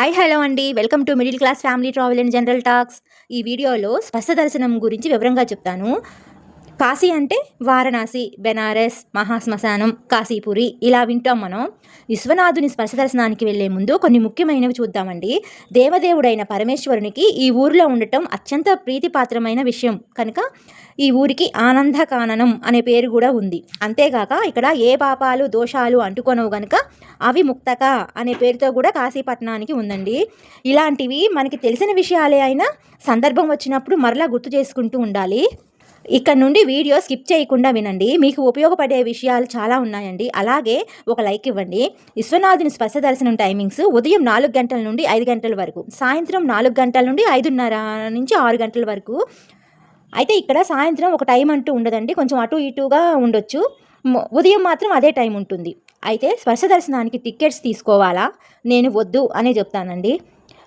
Hi hello అండి welcome to middle class family travel and general talks ఈ వీడియోలో స్పష్ట దర్శనం గురించి వివరంగా చెప్తాను. కాశీ అంటే వారణాసి బెనారస్ మహాశ్మశానం కాశీపురి ఇలా వింటాం మనం. విశ్వనాథుని స్పర్శ దర్శనానికి వెళ్ళే ముందు కొన్ని ముఖ్యమైనవి చూద్దామండి. దేవదేవుడైన పరమేశ్వరునికి ఈ ఊరిలో ఉండటం అత్యంత ప్రీతిపాత్రమైన విషయం. కనుక ఈ ఊరికి ఆనందకాననం అనే పేరు కూడా ఉంది. అంతేగాక ఇక్కడ ఏ పాపాలు దోషాలు అంటుకొనవు గనుక అవి ముక్తక అనే పేరుతో కూడా కాశీపట్నానికి ఉందండి. ఇలాంటివి మనకి తెలిసిన విషయాలే అయినా సందర్భం వచ్చినప్పుడు మరలా గుర్తు చేసుకుంటూ ఉండాలి. ఇక్కడ నుండి వీడియో స్కిప్ చేయకుండా వినండి. మీకు ఉపయోగపడే విషయాలు చాలా ఉన్నాయండి. అలాగే ఒక లైక్ ఇవ్వండి. విశ్వనాథుని స్పర్శ దర్శనం టైమింగ్స్ ఉదయం నాలుగు గంటల నుండి ఐదు గంటల వరకు సాయంత్రం నాలుగు గంటల నుండి ఐదున్నర నుంచి ఆరు గంటల వరకు. అయితే ఇక్కడ సాయంత్రం ఒక టైం అంటూ ఉండదండి. కొంచెం అటు ఇటుగా ఉండొచ్చు. ఉదయం మాత్రం అదే టైం ఉంటుంది. అయితే స్పర్శ దర్శనానికి టికెట్స్ తీసుకోవాలా? నేను వద్దు అనే చెప్తానండి.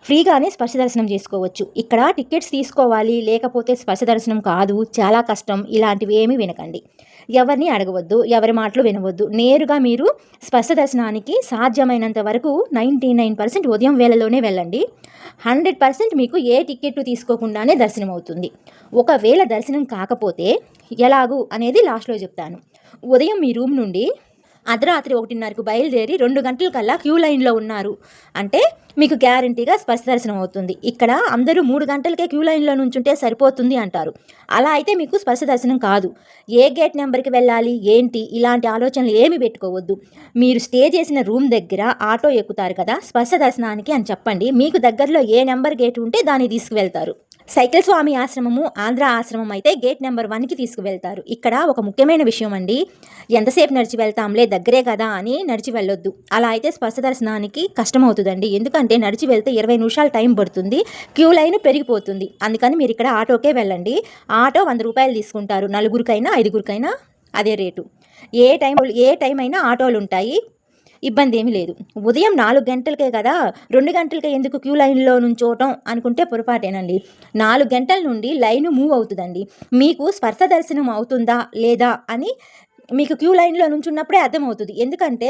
ఫ్రీగానే స్పర్శ దర్శనం చేసుకోవచ్చు. ఇక్కడ టికెట్స్ తీసుకోవాలి లేకపోతే స్పర్శ దర్శనం కాదు చాలా కష్టం ఇలాంటివి ఏమీ వినకండి. ఎవరిని అడగవద్దు ఎవరి మాటలు వినవద్దు. నేరుగా మీరు స్పర్శ దర్శనానికి సాధ్యమైనంత వరకు నైంటీ నైన్ పర్సెంట్ ఉదయం వేళలోనే వెళ్ళండి. హండ్రెడ్ పర్సెంట్ మీకు ఏ టికెట్ తీసుకోకుండానే దర్శనం అవుతుంది. ఒకవేళ దర్శనం కాకపోతే ఎలాగూ అనేది లాస్ట్లో చెప్తాను. ఉదయం మీ రూమ్ నుండి అర్ధరాత్రి ఒకటిన్నరకు బయలుదేరి రెండు గంటల కల్లా క్యూ లైన్లో ఉన్నారు. అంటే మీకు గ్యారంటీగా స్పర్శ దర్శనం అవుతుంది. ఇక్కడ అందరూ మూడు గంటలకే క్యూ లైన్లో నుంచుంటే సరిపోతుంది అంటారు. అలా అయితే మీకు స్పర్శ దర్శనం కాదు. ఏ గేట్ నెంబర్కి వెళ్ళాలి? ఏంటి? ఇలాంటి ఆలోచనలు ఏమి పెట్టుకోవద్దు. మీరు స్టే చేసిన రూమ్ దగ్గర ఆటో ఎక్కుతారు కదా స్పర్శ దర్శనానికి అని చెప్పండి. మీకు దగ్గరలో ఏ నెంబర్ గేట్ ఉంటే దాన్ని తీసుకువెళ్తారు. సైకిల్ స్వామి ఆశ్రమము ఆంధ్ర ఆశ్రమం అయితే గేట్ నెంబర్ వన్కి తీసుకువెళ్తారు. ఇక్కడ ఒక ముఖ్యమైన విషయం అండి. ఎంతసేపు నడిచి వెళ్తాంలే దగ్గరే కదా అని నడిచి వెళ్ళొద్దు. అలా అయితే స్పర్శ దర్శనానికి కష్టమవుతుందండి. ఎందుకంటే నడిచి వెళ్తే ఇరవై నిమిషాలు టైం పడుతుంది క్యూ లైన్ పెరిగిపోతుంది. అందుకని మీరు ఇక్కడ ఆటోకే వెళ్ళండి. ఆటో వంద రూపాయలు తీసుకుంటారు. నలుగురికైనా ఐదుగురికైనా అదే రేటు. ఏ టైం ఏ టైం అయినా ఆటోలు ఉంటాయి. ఇబ్బంది ఏమీ లేదు. ఉదయం నాలుగు గంటలకే కదా రెండు గంటలకే ఎందుకు క్యూ లైన్లో నుంచోవటం అనుకుంటే పొరపాటేనండి. నాలుగు గంటల నుండి లైన్ మూవ్ అవుతుందండి. మీకు స్పర్శ దర్శనం అవుతుందా లేదా అని మీకు క్యూ లైన్లో నుంచున్నప్పుడే అర్థమవుతుంది. ఎందుకంటే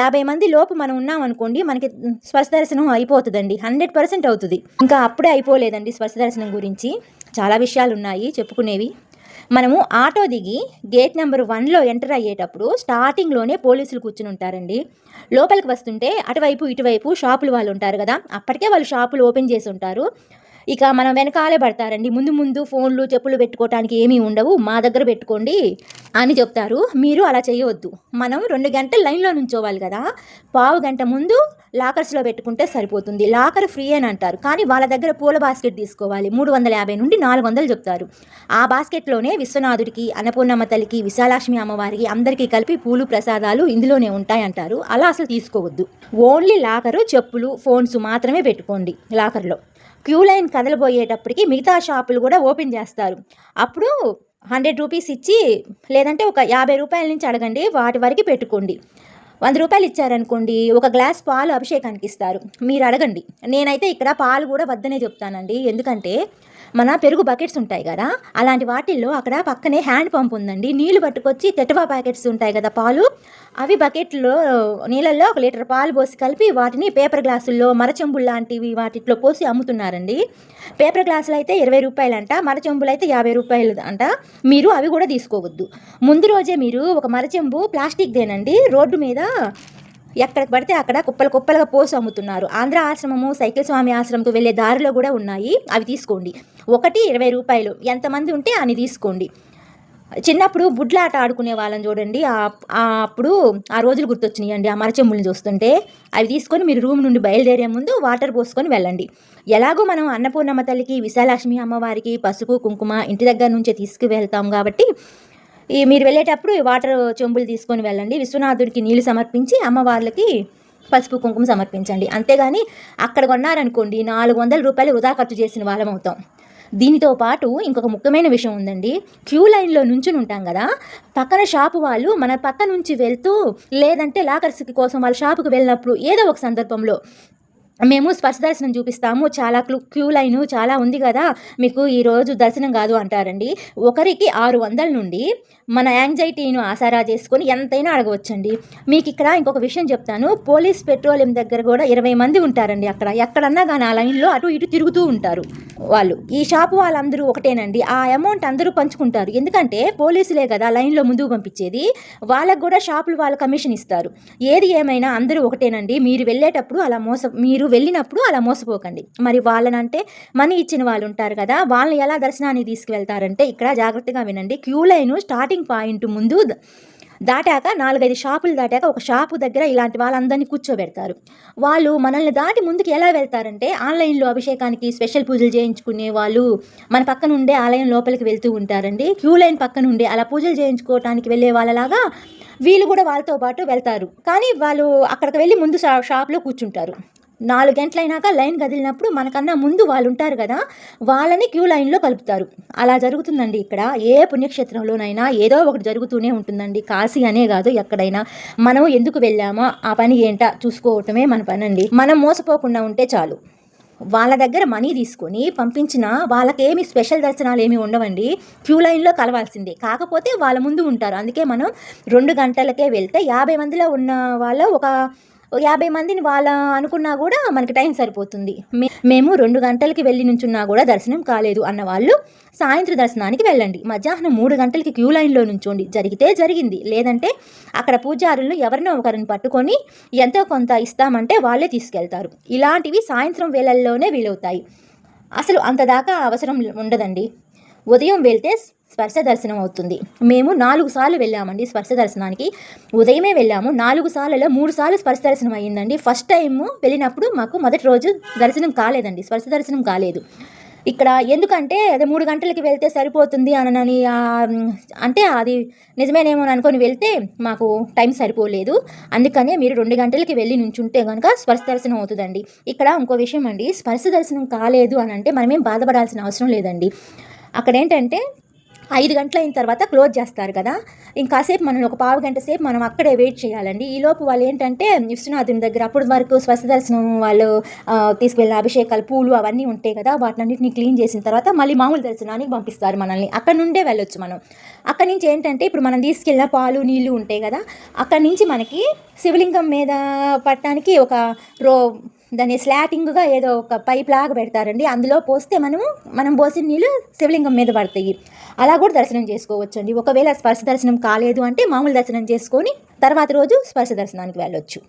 యాభై మంది లోపు మనం ఉన్నాం అనుకోండి మనకి స్పర్శ దర్శనం అయిపోతుందండి. హండ్రెడ్ పర్సెంట్ అవుతుంది. ఇంకా అప్పుడే అయిపోలేదండి స్పర్శ దర్శనం గురించి. చాలా విషయాలు ఉన్నాయి చెప్పుకునేవి. మనము ఆటో దిగి గేట్ నెంబర్ వన్లో ఎంటర్ అయ్యేటప్పుడు స్టార్టింగ్లోనే పోలీసులు కూర్చుని ఉంటారండి. లోపలికి వస్తుంటే అటువైపు ఇటువైపు షాపులు వాళ్ళు ఉంటారు కదా. అప్పటికే వాళ్ళు షాపులు ఓపెన్ చేసి ఉంటారు. ఇక మనం వెనకాలే పడతారండి. ముందు ముందు ఫోన్లు చెప్పులు పెట్టుకోవటానికి ఏమీ ఉండవు. మా దగ్గర పెట్టుకోండి అని చెప్తారు. మీరు అలా చేయవద్దు. మనం రెండు గంటల లైన్లో నుంచోవాలి కదా. పావు గంట ముందు లాకర్స్లో పెట్టుకుంటే సరిపోతుంది. లాకర్ ఫ్రీ అని అంటారు. కానీ వాళ్ళ దగ్గర పూల బాస్కెట్ తీసుకోవాలి. మూడు వందల యాభై నుండి నాలుగు వందలు చెప్తారు. ఆ బాస్కెట్లోనే విశ్వనాథుడికి అన్నపూర్ణమ్మ తల్లికి విశాలాక్ష్మి అమ్మవారికి అందరికీ కలిపి పూలు ప్రసాదాలు ఇందులోనే ఉంటాయంటారు. అలా అసలు తీసుకోవద్దు. ఓన్లీ లాకరు చెప్పులు ఫోన్స్ మాత్రమే పెట్టుకోండి లాకర్లో. క్యూ లైన్ కదలబోయేటప్పటికి మిగతా షాపులు కూడా ఓపెన్ చేస్తారు. అప్పుడు హండ్రెడ్ రూపీస్ ఇచ్చి లేదంటే ఒక యాభై రూపాయల నుంచి అడగండి వాటి వరకు పెట్టుకోండి. వంద రూపాయలు ఇచ్చారనుకోండి ఒక గ్లాస్ పాలు అభిషేకానికి ఇస్తారు. మీరు అడగండి. నేనైతే ఇక్కడ పాలు కూడా వద్దనే చెప్తానండి. ఎందుకంటే మన పెరుగు బకెట్స్ ఉంటాయి కదా అలాంటి వాటిల్లో అక్కడ పక్కనే హ్యాండ్ పంప్ ఉందండి. నీళ్ళు పట్టుకొచ్చి తెటవా ప్యాకెట్స్ ఉంటాయి కదా పాలు అవి బకెట్లో నీళ్ళల్లో ఒక లీటర్ పాలు పోసి కలిపి వాటిని పేపర్ గ్లాసుల్లో మరచెంబులు లాంటివి వాటిట్లో పోసి అమ్ముతున్నారండి. పేపర్ గ్లాసులు అయితే ఇరవై రూపాయలంట మరచెంబులు అయితే యాభై రూపాయలు అంట మీరు అవి కూడా తీసుకోవద్దు. ముందు రోజే మీరు ఒక మరచెంబు ప్లాస్టిక్దేనండి రోడ్డు మీద ఎక్కడికి పడితే అక్కడ కుప్పలు కుప్పలుగా పోసి అమ్ముతున్నారు. ఆంధ్ర ఆశ్రమము సైకిల్ స్వామి ఆశ్రమంకు వెళ్ళే దారిలో కూడా ఉన్నాయి. అవి తీసుకోండి. ఒకటి ఇరవై రూపాయలు. ఎంతమంది ఉంటే అని తీసుకోండి. చిన్నప్పుడు బుడ్లాట ఆడుకునే వాళ్ళని చూడండి. అప్పుడు ఆ రోజులు గుర్తొచ్చినాయండి. ఆ మరచెమ్ముల్ని చూస్తుంటే అవి తీసుకొని మీరు రూమ్ నుండి బయలుదేరే ముందు వాటర్ పోసుకొని వెళ్ళండి. ఎలాగో మనం అన్నపూర్ణమ్మ తల్లికి విశాలక్ష్మి అమ్మవారికి పసుపు కుంకుమ ఇంటి దగ్గర నుంచే తీసుకువెళ్తాం కాబట్టి ఈ మీరు వెళ్ళేటప్పుడు ఈ వాటర్ చెంబులు తీసుకొని వెళ్ళండి. విశ్వనాథుడికి నీళ్ళు సమర్పించి అమ్మవార్లకి పసుపు కుంకుమ సమర్పించండి. అంతేగాని అక్కడ కొన్నారనుకోండి నాలుగు వందల రూపాయలు వృధా ఖర్చు చేసిన వాళ్ళం అవుతాం. దీనితో పాటు ఇంకొక ముఖ్యమైన విషయం ఉందండి. క్యూ లైన్లో నుంచుని ఉంటాం కదా పక్కన షాపు వాళ్ళు మన పక్క నుంచి వెళ్తూ లేదంటే లాకర్స్కి కోసం వాళ్ళ షాపుకి వెళ్ళినప్పుడు ఏదో ఒక సందర్భంలో మేము స్పర్శ దర్శనం చూపిస్తాము. చాలా క్లూ క్యూ లైన్ చాలా ఉంది కదా మీకు ఈరోజు దర్శనం కాదు అంటారండి. ఒకరికి ఆరు వందల నుండి మన యాంగ్జైటీను ఆసారా చేసుకొని ఎంతైనా అడగవచ్చండి. మీకు ఇక్కడ ఇంకొక విషయం చెప్తాను. పోలీస్ పెట్రోలియం దగ్గర కూడా ఇరవై మంది ఉంటారండి అక్కడ. ఎక్కడన్నా కానీ ఆ లైన్లో అటు ఇటు తిరుగుతూ ఉంటారు వాళ్ళు. ఈ షాపు వాళ్ళందరూ ఒకటేనండి. ఆ అమౌంట్ అందరూ పంచుకుంటారు. ఎందుకంటే పోలీసులే కదా లైన్లో ముందుకు పంపించేది. వాళ్ళకు కూడా షాపులు వాళ్ళ కమిషన్ ఇస్తారు. ఏది ఏమైనా అందరూ ఒకటేనండి. మీరు వెళ్ళేటప్పుడు అలా మోస మీరు వెళ్ళినప్పుడు అలా మోసపోకండి. మరి వాళ్ళనంటే మనీ ఇచ్చిన వాళ్ళు ఉంటారు కదా వాళ్ళని ఎలా దర్శనానికి తీసుకువెళ్తారంటే ఇక్కడ జాగ్రత్తగా వినండి. క్యూ లైన్ స్టార్టింగ్ పాయింట్ ముందు దాటాక నాలుగైదు షాపులు దాటాక ఒక షాపు దగ్గర ఇలాంటి వాళ్ళందరినీ కూర్చోబెడతారు. వాళ్ళు మనల్ని దాటి ముందుకు ఎలా వెళ్తారంటే ఆన్లైన్లో అభిషేకానికి స్పెషల్ పూజలు చేయించుకునే వాళ్ళు మన పక్కన ఉండే ఆలయం లోపలికి వెళ్తూ ఉంటారండి. క్యూ లైన్ పక్కన ఉండే అలా పూజలు చేయించుకోవటానికి వెళ్ళే వాళ్ళలాగా వీళ్ళు కూడా వాళ్ళతో పాటు వెళ్తారు. కానీ వాళ్ళు అక్కడికి వెళ్ళి ముందు షాప్లో కూర్చుంటారు. నాలుగు గంటలైనాక లైన్ కదిలినప్పుడు మనకన్నా ముందు వాళ్ళు ఉంటారు కదా వాళ్ళని క్యూ లైన్లో కలుపుతారు. అలా జరుగుతుందండి ఇక్కడ. ఏ పుణ్యక్షేత్రంలోనైనా ఏదో ఒకటి జరుగుతూనే ఉంటుందండి. కాశీ అనే కాదు ఎక్కడైనా. మనం ఎందుకు వెళ్ళామో? ఆ పని ఏంటా? చూసుకోవటమే మన పని అండి మనం మోసపోకుండా ఉంటే చాలు. వాళ్ళ దగ్గర మనీ తీసుకొని పంపించిన వాళ్ళకేమి స్పెషల్ దర్శనాలు ఏమి ఉండవండి. క్యూ లైన్లో కలవాల్సిందే. కాకపోతే వాళ్ళ ముందు ఉంటారు. అందుకే మనం రెండు గంటలకే వెళ్తే యాభై మందిలో ఉన్న వాళ్ళ ఒక యాభై మందిని వాళ్ళ అనుకున్నా కూడా మనకి టైం సరిపోతుంది. మే- మేము రెండు గంటలకి వెళ్ళి నుంచున్నా కూడా దర్శనం కాలేదు అన్న వాళ్ళు సాయంత్రం దర్శనానికి వెళ్ళండి. మధ్యాహ్నం మూడు గంటలకి క్యూ లైన్లో నుంచోండి. జరిగితే జరిగింది. లేదంటే అక్కడ పూజారులు ఎవరినో ఒకరిని పట్టుకొని ఎంతో కొంత ఇస్తామంటే వాళ్ళే తీసుకెళ్తారు. ఇలాంటివి సాయంత్రం వేళల్లోనే వీలవుతాయి. అసలు అంతదాకా అవసరం ఉండదండి. ఉదయం వెళ్తే స్పర్శ దర్శనం అవుతుంది. మేము నాలుగు సార్లు వెళ్ళామండి స్పర్శ దర్శనానికి. ఉదయమే వెళ్ళాము. నాలుగు సార్లలో మూడు సార్లు స్పర్శ దర్శనం అయ్యిందండి ఫస్ట్ టైం వెళ్ళినప్పుడు మాకు మొదటి రోజు దర్శనం కాలేదండి. స్పర్శ దర్శనం కాలేదు. ఇక్కడ ఎందుకంటే అదే మూడు గంటలకి వెళ్తే సరిపోతుంది అనని అంటే అది నిజమేనేమో అని అనుకొని వెళ్తే మాకు టైం సరిపోలేదు. అందుకనే మీరు రెండు గంటలకి వెళ్ళి నుంచుంటే కనుక స్పర్శ దర్శనం అవుతుందండి. ఇక్కడ ఇంకో విషయం అండి. స్పర్శ దర్శనం కాలేదు అని అంటే మనమేం బాధపడాల్సిన అవసరం లేదండి. అక్కడ ఏంటంటే ఐదు గంటల అయిన తర్వాత క్లోజ్ చేస్తారు కదా. ఇంకాసేపు మనం ఒక పావు గంట సేపు మనం అక్కడే వెయిట్ చేయాలండి. ఈ లోపు వాళ్ళు ఏంటంటే విశ్వనాథుని దగ్గర అప్పటి వరకు స్వస్థ దర్శనం వాళ్ళు తీసుకువెళ్ళిన అభిషేకాలు పూలు అవన్నీ ఉంటాయి కదా. వాటినన్నింటినీ క్లీన్ చేసిన తర్వాత మళ్ళీ మామూలు దర్శనానికి పంపిస్తారు మనల్ని. అక్కడ నుండే వెళ్ళొచ్చు మనం. అక్కడ నుంచి ఏంటంటే ఇప్పుడు మనం తీసుకెళ్ళిన పాలు నీళ్ళు ఉంటాయి కదా. అక్కడ నుంచి మనకి శివలింగం మీద పట్టడానికి ఒక రో దాన్ని స్లాటింగ్గా ఏదో ఒక పైప్ లాగా పెడతారండి. అందులో పోస్తే మనము మనం పోసిన నీళ్ళు శివలింగం మీద పడతాయి. అలా కూడా దర్శనం చేసుకోవచ్చండి. ఒకవేళ స్పర్శ దర్శనం కాలేదు అంటే మామూలు దర్శనం చేసుకొని తర్వాత రోజు స్పర్శ దర్శనానికి వెళ్ళొచ్చు.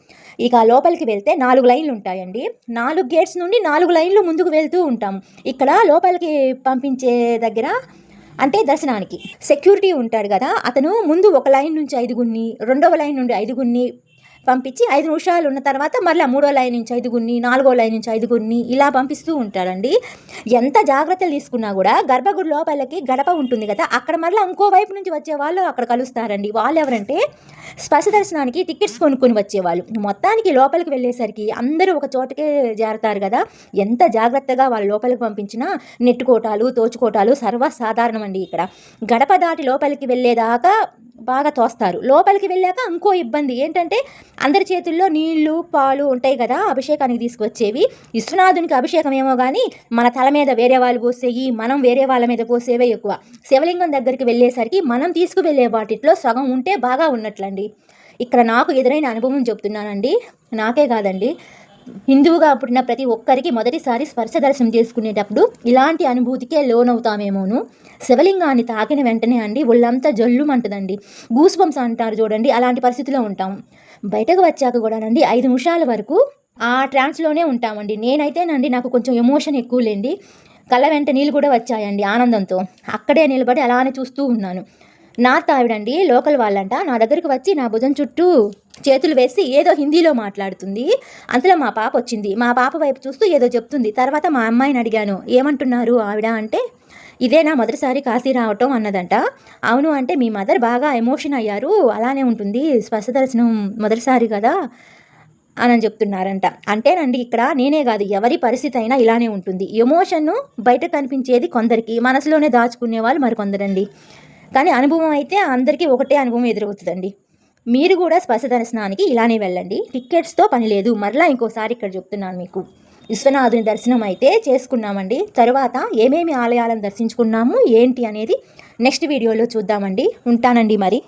ఇక లోపలికి వెళ్తే నాలుగు లైన్లు ఉంటాయండి. నాలుగు గేట్స్ నుండి నాలుగు లైన్లు ముందుకు వెళ్తూ ఉంటాము ఇక్కడ లోపలికి పంపించే దగ్గర అంటే దర్శనానికి. సెక్యూరిటీ ఉంటాడు కదా అతను ముందు ఒక లైన్ నుంచి ఐదుగురిని రెండవ లైన్ నుండి ఐదుగురిని పంపించి ఐదు నిమిషాలు ఉన్న తర్వాత మళ్ళీ మూడో లైన్ నుంచి ఐదుగురిని నాలుగో లైన్ నుంచి ఐదుగురిని ఇలా పంపిస్తూ ఉంటారండి. ఎంత జాగ్రత్తలు తీసుకున్నా కూడా గర్భగుడి లోపలికి గడప ఉంటుంది కదా అక్కడ మళ్ళీ ఇంకో వైపు నుంచి వచ్చే వాళ్ళు అక్కడ కలుస్తారండి. వాళ్ళు ఎవరంటే స్పర్శ దర్శనానికి టికెట్స్ కొనుక్కొని వచ్చేవాళ్ళు. మొత్తానికి లోపలికి వెళ్ళేసరికి అందరూ ఒక చోటకే చేరతారు కదా ఎంత జాగ్రత్తగా వాళ్ళు లోపలికి పంపించినా నెట్టుకోటాలు తోచుకోటాలు సర్వసాధారణం అండి ఇక్కడ. గడప దాటి లోపలికి వెళ్ళేదాకా బాగా తోస్తారు. లోపలికి వెళ్ళాక ఇంకో ఇబ్బంది ఏంటంటే అందరి చేతుల్లో నీళ్ళు పాలు ఉంటాయి కదా అభిషేకానికి తీసుకొచ్చేవి. విశ్వనాథునికి అభిషేకం ఏమో కానీ మన తల మీద వేరే వాళ్ళు పోసేవి మనం వేరే వాళ్ళ మీద పోసేవే ఎక్కువ. శివలింగం దగ్గరికి వెళ్ళేసరికి మనం తీసుకువెళ్ళే వాటిట్లో సగం ఉంటే బాగా ఉన్నట్లండి. ఇక్కడ నాకు ఎదురైన అనుభవం చెప్తున్నానండి. నాకే కాదండి. హిందువుగా పుట్టిన ప్రతి ఒక్కరికి మొదటిసారి స్పర్శ దర్శనం చేసుకునేటప్పుడు ఇలాంటి అనుభూతికే లోనవుతామేమోను. శివలింగాన్ని తాకిన వెంటనే అండి ఒళ్ళంతా జల్లుమంటదండి. గూస్ అంటారు చూడండి అలాంటి పరిస్థితిలో ఉంటాం. బయటకు వచ్చాక కూడానండి ఐదు నిమిషాల వరకు ఆ ట్రాన్స్లోనే ఉంటామండి. నేనైతేనండి నాకు కొంచెం ఎమోషన్ ఎక్కువలేండి. కళ్ళ వెంట నీళ్ళు కూడా వచ్చాయండి ఆనందంతో. అక్కడే నిలబడి అలానే చూస్తూ ఉన్నాను. నార్త్ ఆవిడండి లోకల్ వాళ్ళంట. నా దగ్గరికి వచ్చి నా భుజం చుట్టూ చేతులు వేసి ఏదో హిందీలో మాట్లాడుతుంది. అంతలో మా పాప వచ్చింది. మా పాప వైపు చూస్తూ ఏదో చెప్తుంది. తర్వాత మా అమ్మాయిని అడిగాను. ఏమంటున్నారు ఆవిడ అంటే ఇదేనా మొదటిసారి కాశీ రావటం అన్నదంట. అవును అంటే మీ మదర్ బాగా ఎమోషన్ అయ్యారు. అలానే ఉంటుంది. స్పర్శ దర్శనం మొదటిసారి కదా అని చెప్తున్నారంట. అంటేనండి ఇక్కడ. నేనే కాదు. ఎవరి పరిస్థితి అయినా ఇలానే ఉంటుంది. ఎమోషన్ను బయట కనిపించేది కొందరికి. మనసులోనే దాచుకునే వాళ్ళు మరికొందరండి. కానీ అనుభవం అయితే అందరికీ ఒకటే అనుభవం ఎదురవుతుందండి. మీరు కూడా స్పర్శ దర్శనానికి ఇలానే వెళ్ళండి. టికెట్స్తో పని లేదు. మరలా ఇంకోసారి ఇక్కడ చెప్తున్నాను మీకు. విశ్వనాథుని దర్శనం అయితే చేసుకున్నామండి. తర్వాత ఏమేమి ఆలయాలను దర్శించుకున్నాము ఏంటి అనేది నెక్స్ట్ వీడియోలో చూద్దామండి. ఉంటానండి మరి.